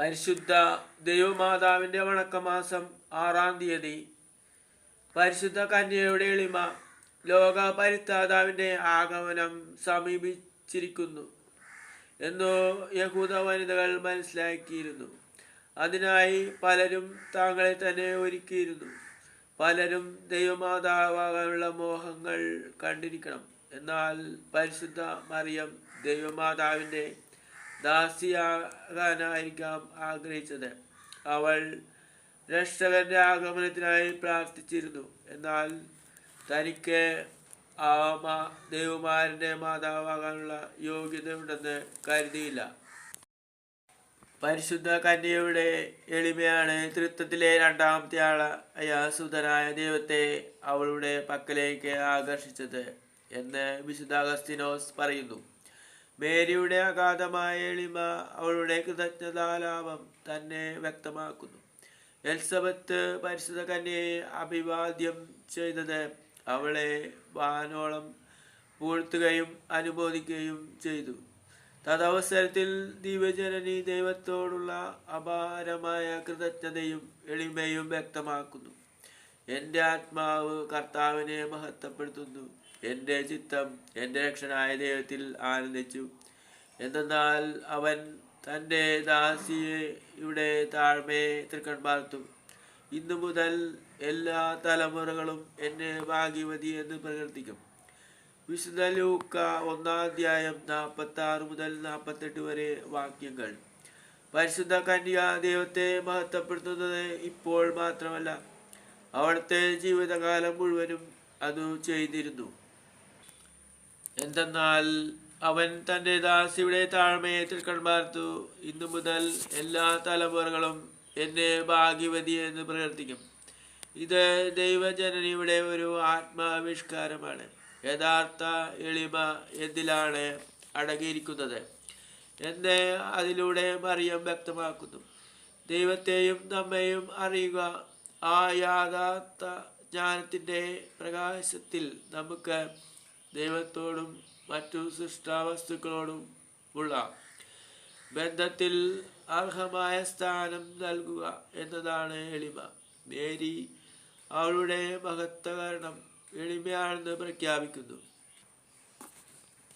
പരിശുദ്ധ ദൈവമാതാവിന്റെ വണക്കമാസം ആറാം തീയതി. പരിശുദ്ധ കന്യയുടെ എളിമ ലോക പരിത്താതാവിന്റെ ആഗമനം സമീപിച്ചിരിക്കുന്നു എന്നു യഹൂദ വനിതകൾ മനസ്സിലാക്കിയിരുന്നു. അതിനായി പലരും താങ്കളെ തന്നെ ഒരുക്കിയിരുന്നു. പലരും ദൈവമാതാവാകാനുള്ള മോഹങ്ങൾ കണ്ടിരിക്കണം. എന്നാൽ പരിശുദ്ധ മറിയം ദൈവമാതാവിന്റെ ദാസിയാകാനായിരിക്കാം ആഗ്രഹിച്ചത്. അവൾ രക്ഷകന്റെ ആഗമനത്തിനായി പ്രാർത്ഥിച്ചിരുന്നു. എന്നാൽ തനിക്ക് ആ മാ ദേവമാരന്റെ മാതാവാകാനുള്ള യോഗ്യത ഉണ്ടെന്ന് കരുതിയില്ല. പരിശുദ്ധ കന്യയുടെ എളിമയാണ് തൃത്വത്തിലെ രണ്ടാമത്തെ ആളായ സുതനായ ദൈവത്തെ അവളുടെ പക്കലേക്ക് ആകർഷിച്ചത് എന്ന് വിശുദ്ധ അഗസ്തിനോസ് പറയുന്നു. മേരിയുടെ അഗാധമായ എളിമ അവളുടെ കൃതജ്ഞതാലാപം തന്നെ വ്യക്തമാക്കുന്നു. എൽസബത്ത് പരിശുദ്ധ കന്യയെ അഭിവാദ്യം ചെയ്തത് അവളെ വാനോളം പൂഴ്ത്തുകയും അനുമോദിക്കുകയും ചെയ്തു. തദവസരത്തിൽ ദിവ്യജനനി ദൈവത്തോടുള്ള അപാരമായ കൃതജ്ഞതയും എളിമയും വ്യക്തമാക്കുന്നു. എന്റെ ആത്മാവ് കർത്താവിനെ മഹത്വപ്പെടുത്തുന്നു. എന്റെ ചിത്തം എന്റെ രക്ഷനായ ദൈവത്തിൽ ആനന്ദിച്ചു. എന്തെന്നാൽ അവൻ തന്റെ ദാസിയുടെ താഴ്മയെ തൃക്കൺപാർത്തും ഇന്നു മുതൽ എല്ലാ തലമുറകളും എന്നെ ഭാഗ്യവതി എന്ന് പ്രകീർത്തിക്കും. വിശുദ്ധ ലൂക്ക ഒന്നാധ്യായം നാൽപ്പത്തി ആറ് മുതൽ നാൽപ്പത്തെട്ട് വരെ വാക്യങ്ങൾ. പരിശുദ്ധ കന്യ ദൈവത്തെ മഹത്വപ്പെടുത്തുന്നത് ഇപ്പോൾ മാത്രമല്ല അവിടുത്തെ ജീവിതകാലം മുഴുവനും അത് ചെയ്തിരുന്നു. എന്തെന്നാൽ അവൻ തന്റെ ദാസിയുടെ താഴ്മയെ തിൽക്കൺമാർത്തു ഇന്നു മുതൽ എല്ലാ തലമുറകളും എന്നെ ഭാഗ്യവതി എന്ന് പ്രവർത്തിക്കും ഇത് ദൈവജനനിയുടെ ഒരു ആത്മാവിഷ്കാരമാണ്. യഥാർത്ഥ എളിമ എന്തിലാണ് അടങ്ങിയിരിക്കുന്നത്? എന്ന് അതിലൂടെ മറിയം വ്യക്തമാക്കുന്നു. ദൈവത്തെയും നമ്മെയും അറിയുക ആ യാഥാർത്ഥ ജ്ഞാനത്തിന്റെ പ്രകാശത്തിൽ നമുക്ക് ദൈവത്തോടും മറ്റു സൃഷ്ടാവസ്തുക്കളോടും ഉള്ള ബന്ധത്തിൽ അർഹമായ സ്ഥാനം നൽകുക എന്നതാണ് എളിമ. മേരി അവളുടെ മഹത്വകരണം എളിമയാണെന്ന് പ്രഖ്യാപിക്കുന്നു.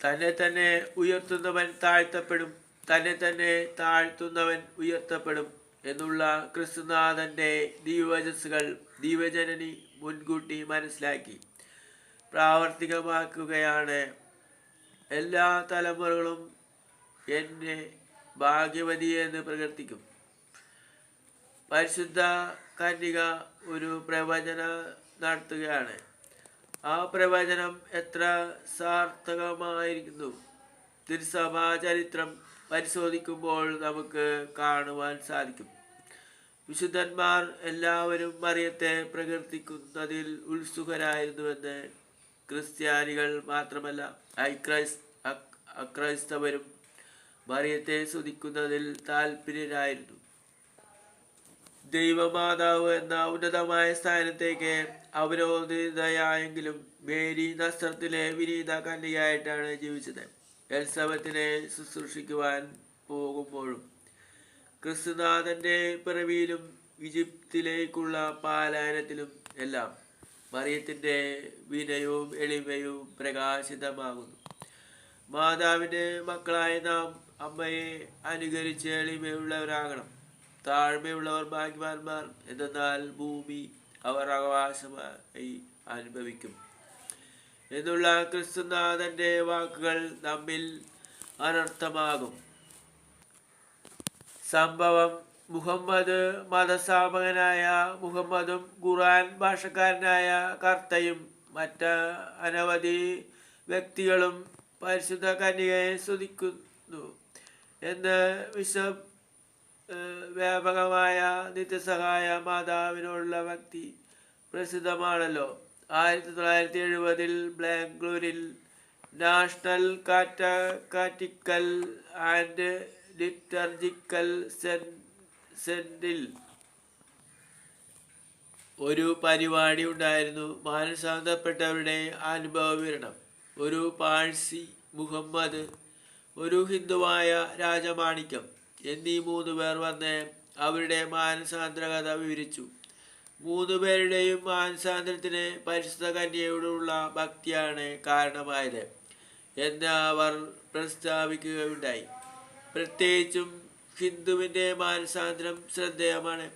തന്നെ തന്നെ ഉയർത്തുന്നവൻ താഴ്ത്തപ്പെടും തന്നെ തന്നെ താഴ്ത്തുന്നവൻ ഉയർത്തപ്പെടും എന്നുള്ള ക്രിസ്തുനാഥന്റെ ദീവജസ്സുകൾ ദീവജനനി മുൻകൂട്ടി മനസ്സിലാക്കി പ്രാവർത്തികമാക്കുകയാണ് എല്ലാ തലമുറകളും എന്നെ ഭാഗ്യവതി എന്ന് പ്രകീർത്തിക്കും പരിശുദ്ധ കന്യക ഒരു പ്രവചന നടത്തുകയാണ്. ആ പ്രവചനം എത്ര സാർത്ഥകമായിരിക്കുന്നു. തിരുസഭാ ചരിത്രം പരിശോധിക്കുമ്പോൾ നമുക്ക് കാണുവാൻ സാധിക്കും. വിശുദ്ധന്മാർ എല്ലാവരും മറിയത്തെ പ്രകീർത്തിക്കുന്നതിൽ ഉത്സുകരായിരുന്നുവെന്ന് ക്രിസ്ത്യാനികൾ മാത്രമല്ല ഐക്രൈസ് അക്- അക്രൈസ്തവരും മറിയത്തെ സ്തുതിക്കുന്നതിൽ താല്പര്യരായിരുന്നു ദൈവമാതാവ് എന്ന ഉന്നതമായ സ്ഥാനത്തേക്ക് അവരോധിതയായെങ്കിലും മേരി നസ്ത്രത്തിലെ വിനീത കന്യയായിട്ടാണ് ജീവിച്ചത്. എൽസബത്തിനെ ശുശ്രൂഷിക്കുവാൻ പോകുമ്പോഴും ക്രിസ്തുനാഥന്റെ പിറവിയിലും ഈജിപ്തിലേക്കുള്ള പാലായനത്തിലും എല്ലാം മറിയത്തിന്റെ വിനയവും എളിമയും പ്രകാശിതമാകുന്നു. മാതാവിന്റെ മക്കളായ നാം അമ്മയെ അനുകരിച്ച് എളിമയുള്ളവരാകണം. താഴ്മയുള്ളവർ ഭാഗ്യവാന്മാർ. എന്നാൽ ഭൂമി അവർ അവകാശമായി അനുഭവിക്കും. എന്നുള്ള ക്രിസ്തുനാഥന്റെ വാക്കുകൾ നമ്മിൽ അനർത്ഥമാകും. സംഭവം മുഹമ്മദ് മതസ്ഥാപകനായ മുഹമ്മദും ഖുറാൻ ഭാഷക്കാരനായ കർത്തയും മറ്റ് അനവധി വ്യക്തികളും പരിശുദ്ധ കന്യകയെ സ്തുതിക്കുന്നു. എന്ന് വിശ്വ വ്യാപകമായ നിത്യസഹായ മാതാവിനോടുള്ള ഭക്തി പ്രസിദ്ധമാണല്ലോ. ആയിരത്തി തൊള്ളായിരത്തി എഴുപതിൽ ബാംഗ്ലൂരിൽ നാഷണൽ കാറ്റക്കാറ്റിക്കൽ ആൻഡ് ലിറ്റർജിക്കൽ സെന്റിൽ ഒരു പരിപാടി ഉണ്ടായിരുന്നു. മാനസാന്തപ്പെട്ടവരുടെ അനുഭവ വിവരണം ഒരു പാഴ്സി മുഹമ്മദ് ഒരു ഹിന്ദുവായ രാജമാണിക്യം എന്നീ മൂന്ന് പേർ വന്ന് അവരുടെ മാനസാന്തര കഥ വിവരിച്ചു. മൂന്ന് പേരുടെയും മാനസാന്തരത്തിന് പരിശുദ്ധ കന്യയോടുള്ള ഭക്തിയാണ് കാരണമായത് എന്ന് അവർ പ്രസ്താവിക്കുകയുണ്ടായി. പ്രത്യേകിച്ചും ഹിന്ദുവിന്റെ മാനസാന്തരം ശ്രദ്ധേയമാണ്.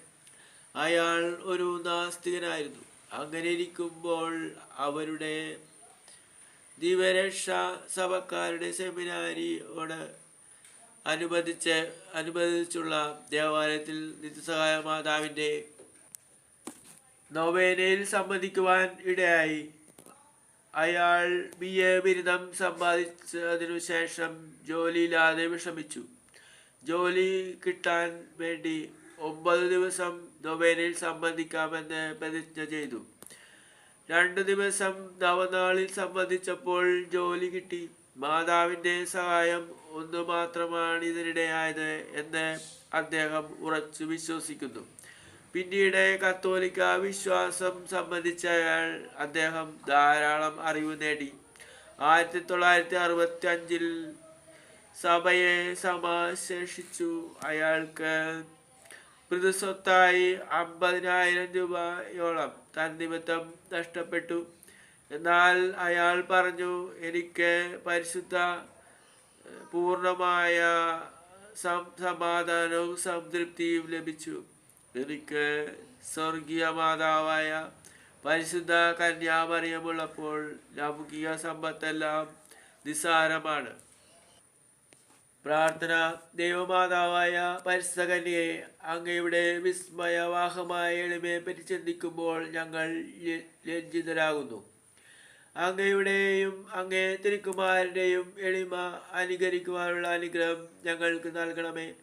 അയാൾ ഒരു നാസ്തികനായിരുന്നു. അങ്ങനെ ഇരിക്കുമ്പോൾ അവരുടെ ദിവരക്ഷ സഭക്കാരുടെ സെമിനാരിയോട് അനുബന്ധിച്ച് അനുബന്ധിച്ചുള്ള ദേവാലയത്തിൽ നിത്യസഹായ മാതാവിന്റെ നൊവേനയിൽ സംബന്ധിക്കുവാൻ ഇടയായി. അയാൾ ബി എ ബിരുദം സമ്പാദിച്ചതിനു ശേഷം ജോലിയില്ലാതെ വിഷമിച്ചു. ജോലി കിട്ടാൻ വേണ്ടി ഒമ്പത് ദിവസം നൊവേനയിൽ സംബന്ധിക്കാമെന്ന് പ്രതിജ്ഞ ചെയ്തു. രണ്ട് ദിവസം നവനാളിൽ സംബന്ധിച്ചപ്പോൾ ജോലി കിട്ടി. മാതാവിന്റെ സഹായം ഒന്ന് മാത്രമാണ് ഇതിനിടെയായത് എന്ന് അദ്ദേഹം ഉറച്ചു വിശ്വസിക്കുന്നു. പിന്നീട് കത്തോലിക്ക വിശ്വാസം സംബന്ധിച്ചയാൾ അദ്ദേഹം ധാരാളം അറിവ് നേടി. ആയിരത്തി തൊള്ളായിരത്തി അറുപത്തി അഞ്ചിൽ സഭയെ സമാശേഷിച്ചു അയാൾക്ക് പ്രതിസ്വത്തായി അമ്പതിനായിരം രൂപയോളം തന്നിമിത്തം നഷ്ടപ്പെട്ടു. എന്നാൽ അയാൾ പറഞ്ഞു എനിക്ക് പരിശുദ്ധ പൂർണമായ സമാധാനവും സംതൃപ്തിയും ലഭിച്ചു. എനിക്ക് സ്വർഗീയ മാതാവായ പരിശുദ്ധ കന്യാമറിയമുള്ളപ്പോൾ ലൗകിക സമ്പത്തെല്ലാം നിസ്സാരമാണ്. പ്രാർത്ഥന ദൈവമാതാവായ പരിസകനെ അങ്ങയുടെ വിസ്മയവാഹമായ എളിമയെ പറ്റി ചിന്തിക്കുമ്പോൾ ഞങ്ങൾ ലജ്ജിതരാകുന്നു. അങ്ങയുടെയും അങ്ങേ തിരുക്കുമാരന്റെയും എളിമ അനുകരിക്കുവാനുള്ള അനുഗ്രഹം ഞങ്ങൾക്ക് നൽകണമേ.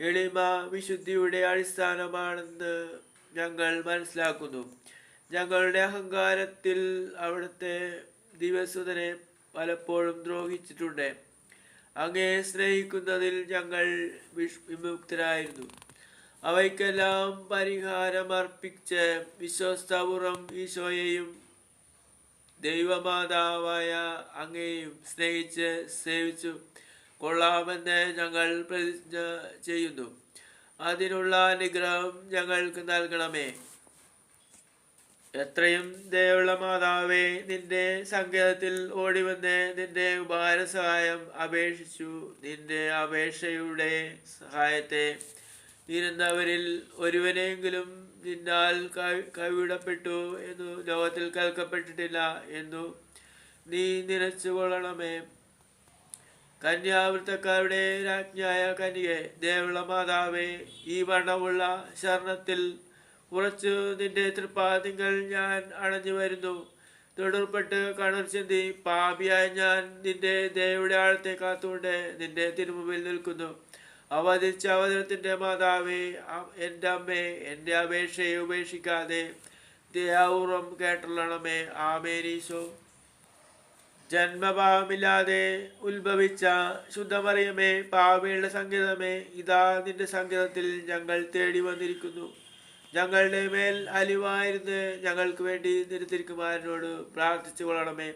എളിമ വിശുദ്ധിയുടെ അടിസ്ഥാനമാണെന്ന് ഞങ്ങൾ മനസ്സിലാക്കുന്നു. ഞങ്ങളുടെ അഹങ്കാരത്തിൽ അവിടുത്തെ ദിവസുതനെ പലപ്പോഴും ദ്രോഹിച്ചിട്ടുണ്ട്. അങ്ങേ സ്നേഹിക്കുന്നതിൽ ഞങ്ങൾ വിമുക്തരായിരുന്നു. അവയ്ക്കെല്ലാം പരിഹാരം അർപ്പിച്ച് വിശ്വസ്തപുറം ഈശോയെയും ദൈവമാതാവായ അങ്ങയെയും സ്നേഹിച്ച് സേവിച്ചു കൊള്ളാമെന്ന് ഞങ്ങൾ പ്രതിജ്ഞ ചെയ്യുന്നു. അതിനുള്ള അനുഗ്രഹം ഞങ്ങൾക്ക് നൽകണമേ. എത്രയും ദയുള്ള മാതാവേ നിന്റെ സങ്കേതത്തിൽ ഓടിവന്ന് നിന്റെ ഉപകാര സഹായം അപേക്ഷിച്ചു. നിന്റെ അപേക്ഷയുടെ സഹായത്തെ നിരുന്നവരിൽ ഒരുവനെങ്കിലും നിന്നാൽ കൈവിടപ്പെട്ടു എന്നു ലോകത്തിൽ കേൾക്കപ്പെട്ടിട്ടില്ല എന്നു നീ നിലച്ചുകൊള്ളണമേ കന്യാവൃത്തക്കാരുടെ രാജ്ഞിയായ കന്യകെ ദേവുള്ള മാതാവേ ഈ വണ്ണമുള്ള ശരണത്തിൽ ഉറച്ചു നിന്റെ തൃപ്പാദിങ്ങൾ ഞാൻ അണഞ്ഞു വരുന്നു. തുടർപ്പെട്ട് കണർ ചിന്തി പാപിയായ ഞാൻ നിന്റെ ദേവയുടെ ആഴത്തെ കാത്തുകൊണ്ട് നിന്റെ തിരുമുമ്പിൽ നിൽക്കുന്നു. അവതരിച്ച അവതരത്തിന്റെ മാതാവേ എന്റെ അമ്മേ എന്റെ അപേക്ഷയെ ഉപേക്ഷിക്കാതെ ദയാപൂർവം കേട്ടുള്ളണമേ ആമേരീശോ ജന്മഭാവമില്ലാതെ ഉത്ഭവിച്ച ശുദ്ധമറിയമേ പാവയുടെ സംഗീതമേ ഇതാ നിന്റെ സംഗീതത്തിൽ ഞങ്ങൾ തേടി വന്നിരിക്കുന്നു. ഞങ്ങളുടെ മേൽ അലിവായിരുന്ന് ഞങ്ങൾക്ക് വേണ്ടി നിരത്തിരിക്കുമാരനോട് പ്രാർത്ഥിച്ചു കൊള്ളണമേ.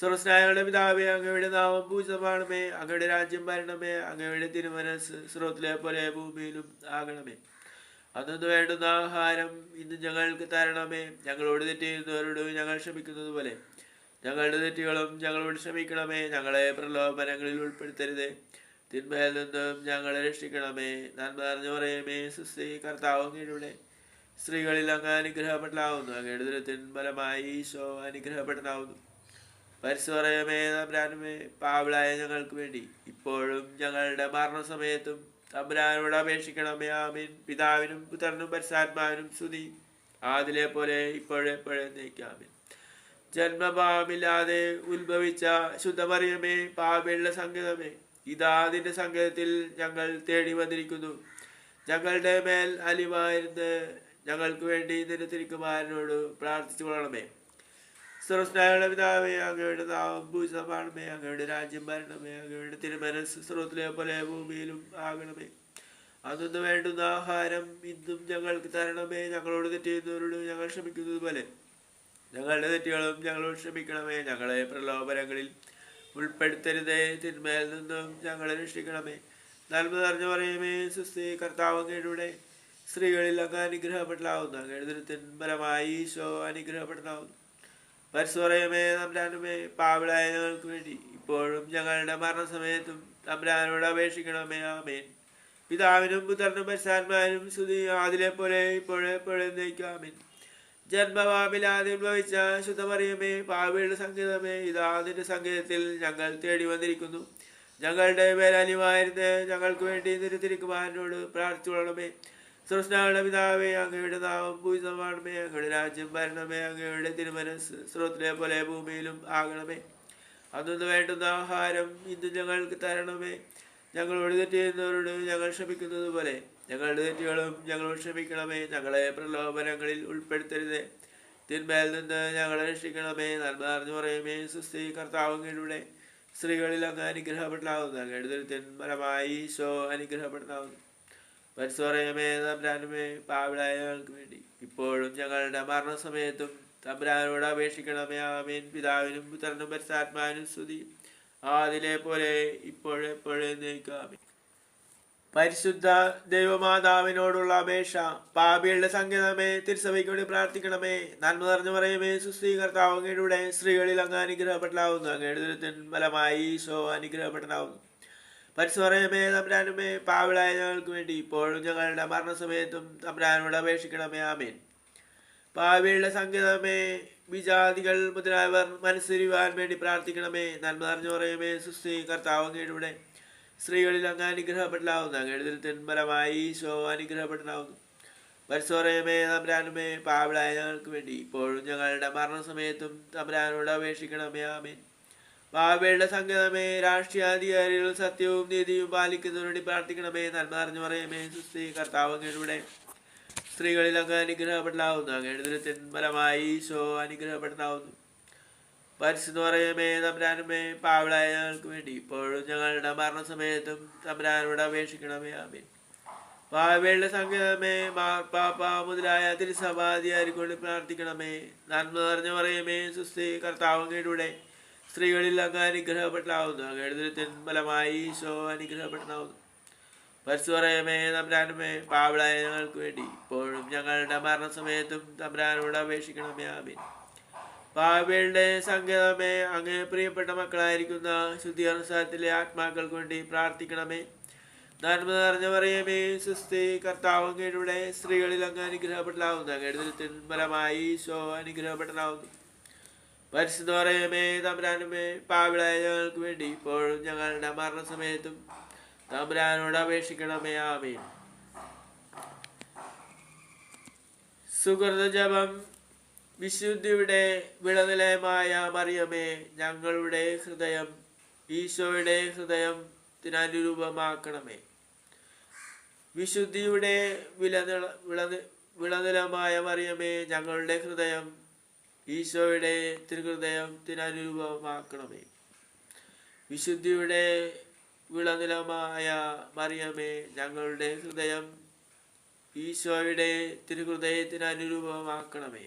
സ്വർസ്നായകളുടെ പിതാവേ അങ്ങയുടെ നാമം പൂജിതമാണമേ അങ്ങയുടെ രാജ്യം വരണമേ. അങ്ങയുടെ തിരുമനസ് സ്രോത്തിലെ പോലെ ഭൂമിയിലും ആകണമേ. അന്നു വേണ്ടുന്ന ആഹാരം ഇന്ന് ഞങ്ങൾക്ക് തരണമേ. ഞങ്ങളോട് തെറ്റ് ഞങ്ങൾ ക്ഷമിക്കുന്നത് പോലെ ഞങ്ങളുടെ തെറ്റുകളും ഞങ്ങളോട് ക്ഷമിക്കണമേ. ഞങ്ങളെ പ്രലോഭനങ്ങളിൽ ഉൾപ്പെടുത്തരുതേ. തിന്മയിൽ നിന്നും ഞങ്ങളെ രക്ഷിക്കണമേ. നന്മ നിറഞ്ഞു പറയുമേ സുസ്ത്രീ കർത്താവ് അങ്ങയുടെ സ്ത്രീകളിൽ അങ്ങ് അനുഗ്രഹപ്പെടാവുന്നു അങ്ങയുടെ ദുരത്തിൻ ഫലമായി ഈശോ അനുഗ്രഹപ്പെട്ടതാവുന്നു പരിസ്വറയമേ തമ്പുരാനുമേ പാവിളായ ഞങ്ങൾക്ക് വേണ്ടി ഇപ്പോഴും ഞങ്ങളുടെ മരണസമയത്തും തമ്പുരാനോട് അപേക്ഷിക്കണമേ. ആമീൻ. പിതാവിനും പുത്രനും പരിസാത്മാവിനും സ്തുതി. ആദിലെ പോലെ ഇപ്പോഴെപ്പോഴേ നയിക്കാമീൻ ജന്മഭാവമില്ലാതെ ഉത്ഭവിച്ച ശുദ്ധമറിയമേ പാപയുള്ള സംഗീതമേ ഇതാ നിന്റെ സങ്കേതത്തിൽ ഞങ്ങൾ തേടി വന്നിരിക്കുന്നു. ഞങ്ങളുടെ മേൽ അലിവായിരുന്ന് ഞങ്ങൾക്ക് വേണ്ടി നിന്റെ തിരുക്കുമാരനോട് പ്രാർത്ഥിച്ചു കൊള്ളണമേ. സർവസ്നായുടെ പിതാവേ അങ്ങയുടെ നാമം ഭൂസമാണമേ അങ്ങയുടെ രാജ്യം ഭരണമേ അങ്ങയുടെ തിരുമനസ് സ്രോത്തിലെ പോലെ ഭൂമിയിലും ആകണമേ. അതൊന്ന് വേണ്ടുന്ന ആഹാരം ഇന്നും ഞങ്ങൾക്ക് തരണമേ. ഞങ്ങളോട് തെറ്റ് ചെയ്യുന്നവരോട് ഞങ്ങൾ ക്ഷമിക്കുന്നത് പോലെ ഞങ്ങളുടെ തെറ്റുകളും ഞങ്ങളോട് ക്ഷമിക്കണമേ. ഞങ്ങളെ പ്രലോഭനങ്ങളിൽ ഉൾപ്പെടുത്തരുതേ തിന്മയിൽ നിന്നും ഞങ്ങളെ രക്ഷിക്കണമേ. നന്മ നിറഞ്ഞു പറയുമേ സുസ്ഥി കർത്താവ് അങ്ങയുടെ സ്ത്രീകളിൽ അങ്ങ് അനുഗ്രഹപ്പെടലാവുന്നു. അങ്ങയുടെ തിന്മരമായി ഈശോ അനുഗ്രഹപ്പെടലാവുന്നു. പരിസ്വറയമേ നമ്പ്രാനുമേ പാവിളായ ഞങ്ങൾക്ക് വേണ്ടി ഇപ്പോഴും ഞങ്ങളുടെ മരണസമയത്തും നമ്പ്രാനോട് അപേക്ഷിക്കണമേ. ആമേൻ. പിതാവിനും പുത്രനും പരിശാന്മാരും സ്തുതി. അതിലെ പോലെ ഇപ്പോഴേ ജന്മവാമിലാതെ ഉത്ഭവിച്ച ശുദ്ധമറിയമേ പാവിയുടെ സംഗീതമേ ഇതാ നിന്റെ സംഗീതത്തിൽ ഞങ്ങൾ തേടി വന്നിരിക്കുന്നു. ഞങ്ങളുടെ മേലനിവായിരുന്ന് ഞങ്ങൾക്ക് വേണ്ടി നിരുത്തിരിക്കുവാനോട് പ്രാർത്ഥിച്ചുകൊള്ളണമേ. സൃഷ്ടായുടെ പിതാവേ അങ്ങയുടെ നാമം പൂജിതമാണമേ. അങ്ങയുടെ രാജ്യം ഭരണമേ അങ്ങയുടെ തിരുമനസ് സ്രോത്തിലെ പോലെ ഭൂമിയിലും ആകണമേ. അന്നു വേണ്ടുന്ന ആഹാരം ഇന്ന് ഞങ്ങൾക്ക് തരണമേ. ഞങ്ങളോട് തെറ്റ് ചെയ്യുന്നവരോട് ഞങ്ങൾ ക്ഷമിക്കുന്നത് പോലെ ഞങ്ങളുടെ തെറ്റുകളും ഞങ്ങൾ ക്ഷമിക്കണമേ ഞങ്ങളെ പ്രലോഭനങ്ങളിൽ ഉൾപ്പെടുത്തരുത്. തിന്മയിൽ നിന്ന് ഞങ്ങളെ രക്ഷിക്കണമേ നന്മ അറിഞ്ഞു പറയുമേ സുസ്ഥി കർത്താവുകളിലൂടെ സ്ത്രീകളിൽ അങ്ങ് അനുഗ്രഹപ്പെടാവുന്ന അങ്ങയുടെ ഫലമായി ഈശോ അനുഗ്രഹപ്പെടുത്താവുന്നു പരിസ്വറയമേ തമ്പ്രാനുമേ പാവിളായ ഞങ്ങൾക്ക് വേണ്ടി. ഇപ്പോഴും ഞങ്ങളുടെ മരണസമയത്തും തമ്പ്രാനോട് അപേക്ഷിക്കണമേ ആമേൻ. പിതാവിനും പുത്രനും പരിസാത്മാവിനും സ്തുതി. ആദിലെ പോലെ ഇപ്പോഴെപ്പോഴേ നയിക്കാമേ പരിശുദ്ധ ദൈവമാതാവിനോടുള്ള അപേക്ഷ പാപികളുടെ സംഗീതമേ തിരുസഭയ്ക്കൂടി പ്രാർത്ഥിക്കണമേ. നന്മ നിറഞ്ഞു പറയുമേ സുസ്ത്രീ അങ്ങയുടെ സ്ത്രീകളിൽ അങ്ങ് അനുഗ്രഹപ്പെടാവുന്നു അങ്ങയുടെ ദുരിതത്തിൻ ഫലമായി ഈശോ അനുഗ്രഹപ്പെട്ടാവുന്നു പരിശുറയമേ തമ്പ്രാനുമേ പാവിളായ ഞങ്ങൾക്ക് വേണ്ടി ഇപ്പോഴും ഞങ്ങളുടെ മരണസമയത്തും തമ്പ്രാനോട് അപേക്ഷിക്കണമേ. ആമേൻ. പാവിയുടെ സംഗീതമേ വിജാതികൾ മുതലായവർ മനസ്സരിവാൻ വേണ്ടി പ്രാർത്ഥിക്കണമേ. നന്മ നിറഞ്ഞു പറയുമേ. സുസ്ഥി കർത്താവ് അങ്ങയുടെ സ്ത്രീകളിൽ അങ്ങ് അനുഗ്രഹപ്പെടലാവുന്നു. അങ്ങയുടെ ഫലമായി ഈശോ അനുഗ്രഹപ്പെടലാവുന്നു. പരിസ്വറയമേ തമ്പരാനുമേ പാവിളായ ഞങ്ങൾക്ക് വേണ്ടി. ഇപ്പോഴും ഞങ്ങളുടെ മരണസമയത്തും തമ്പരാനോട് അപേക്ഷിക്കണമേ. ആമേൻ. പാവയുടെ സംഗതമേ രാഷ്ട്രീയാധികാരികൾ സത്യവും നീതിയും പാലിക്കുന്നതിനുവേണ്ടി പ്രാർത്ഥിക്കണമേ. നന്മ അറിഞ്ഞു പറയമേ. സുസ്ഥി കർത്താവ് അങ്ങയുടെ സ്ത്രീകളിൽ അങ്ങ് അനുഗ്രഹപ്പെടാവുന്നു. അങ്ങ് ദുരിതത്തിൻ ഫലമായി ഈശോ അനുഗ്രഹപ്പെടാവുന്നു. പരിശുദ്ധ പറയമേ തമ്പ്രാനുമേ പാവളായ വേണ്ടി ഇപ്പോഴും ഞങ്ങളുടെ മരണസമയത്തും തമ്പ്രാനോട് അപേക്ഷിക്കണമേ. ആമീൻ. പാവയുടെ സംഗീതമേ മാർപ്പാപ്പ മുതലായ തിരുസഭാധികാരിക്കൊണ്ട് പ്രാർത്ഥിക്കണമേ. നന്മ നിറഞ്ഞു പറയമേ സുസ്ത്രീ കർത്താവങ്ങയുടെ സ്ത്രീകളിൽ അങ്ങ് അനുഗ്രഹപ്പെടാവുന്നു. അങ്ങ് ദുരിതത്തിൻ ഫലമായി ഈശോ അനുഗ്രഹപ്പെട്ടാവുന്നു പരിസുറയമേ തമ്പ്രാനുമേ പാവളായ ഞങ്ങൾക്ക് വേണ്ടി ഇപ്പോഴും ഞങ്ങളുടെ മരണസമയത്തും തമ്പ്രാനോട് അപേക്ഷിക്കണമേ ആമിൻ. പാവയുടെ സംഗീതമേ അങ്ങേ പ്രിയപ്പെട്ട മക്കളായിരിക്കുന്ന ശുദ്ധീകരണത്തിലെ ആത്മാക്കൾക്ക് വേണ്ടി പ്രാർത്ഥിക്കണമേ. നന്മ നിറഞ്ഞ പറയമേ സുസ്ഥി കർത്താവ് അങ്ങയുടെ സ്ത്രീകളിൽ അങ്ങ് അനുഗ്രഹപ്പെടലാവുന്നു. അങ്ങയുടെ ഫലമായി ഈശോ അനുഗ്രഹപ്പെട്ടാവുന്നു പരിശുദ്ധ പറയമേ തമ്പ്രാനുമേ പാവിളായ ഞങ്ങൾക്ക് വേണ്ടി ഇപ്പോഴും ഞങ്ങളുടെ മരണസമയത്തും തമ്പുരാനോട് അപേക്ഷിക്കണമേ ആമേ സുഹൃത ജപം വിശുദ്ധിയുടെ വിളനിലയമായ മറിയമേ ഞങ്ങളുടെ ഹൃദയം ഈശോയുടെ ഹൃദയത്തിനനുരൂപമാക്കണമേ വിശുദ്ധിയുടെ വിളനില വിളനി വിളനിലമായ മറിയമേ ഞങ്ങളുടെ ഹൃദയം ഈശോയുടെ തിരുഹൃദയം തിരുഹൃദയത്തിനനുരൂപമാക്കണമേ വിശുദ്ധിയുടെ വിളനിലമായ മറിയമേ ഞങ്ങളുടെ ഹൃദയം ഈശോയുടെ തിരുഹൃദയത്തിന് അനുരൂപമാക്കണമേ.